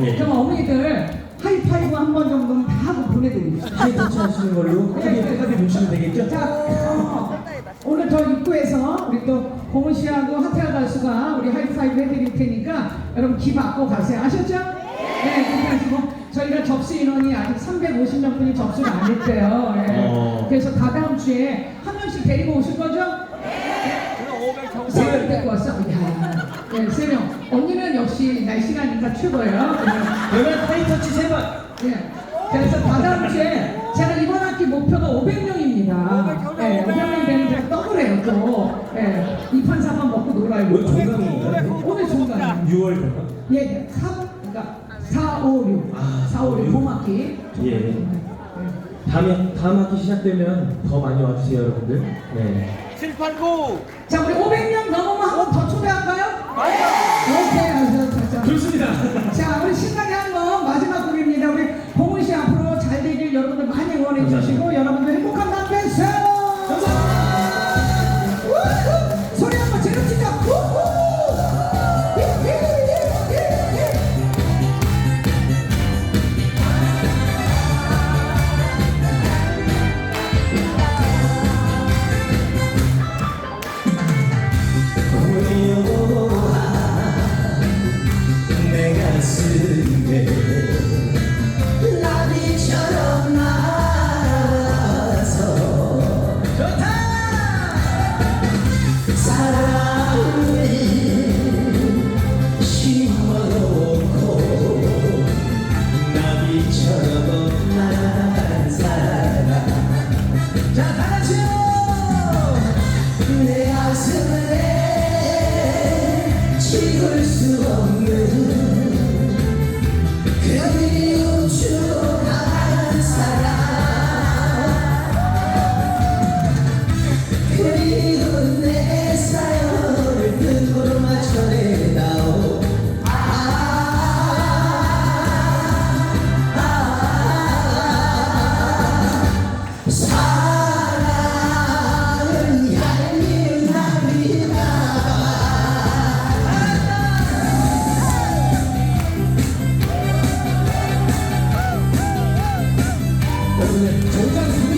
네. 그럼 어머니들 하이파이브 한 번 정도는 다 하고 보내드립니다. 크게 아, 도치하시는 걸로 네, 크게 크게 네. 보시면 되겠죠? 자, 어, 오늘 저 입구에서 우리 또 고은 씨하고 하태아 가수가 우리 하이파이브 해드릴 테니까 여러분 기 받고 가세요. 아셨죠? 네, 그래가지고 저희가 접수 인원이 아직 350명 분이 접수를 안 했대요. 예. 어. 그래서 다다음 주에 한 명씩 데리고 오실 거죠? 네. 세 명 데리고 왔어. 야, 네, 세 명. 언니는 역시 날씬하니까 최고예요. 그러면 타이터치 세 번. 예. 그래서 다다음 주에 제가 이번 학기 목표가 500명입니다. 예, 500명 되면 제가 더블해요 또. 예, 2판 4판 먹고 놀아요. 오늘 종강인가요? 오늘 종강. 6월 종강? 예, 3, 그러니까 4, 5, 6. 아, 4, 5, 6 봄학기. 예. 다음, 다음 학기 시작되면 더 많이 와주세요, 여러분들. 네. 789 자, 우리 500명 넘으면 한 번 더 초대할까요? తీసుకోమని ఇచ్చేసి ఎనభై 네. 정답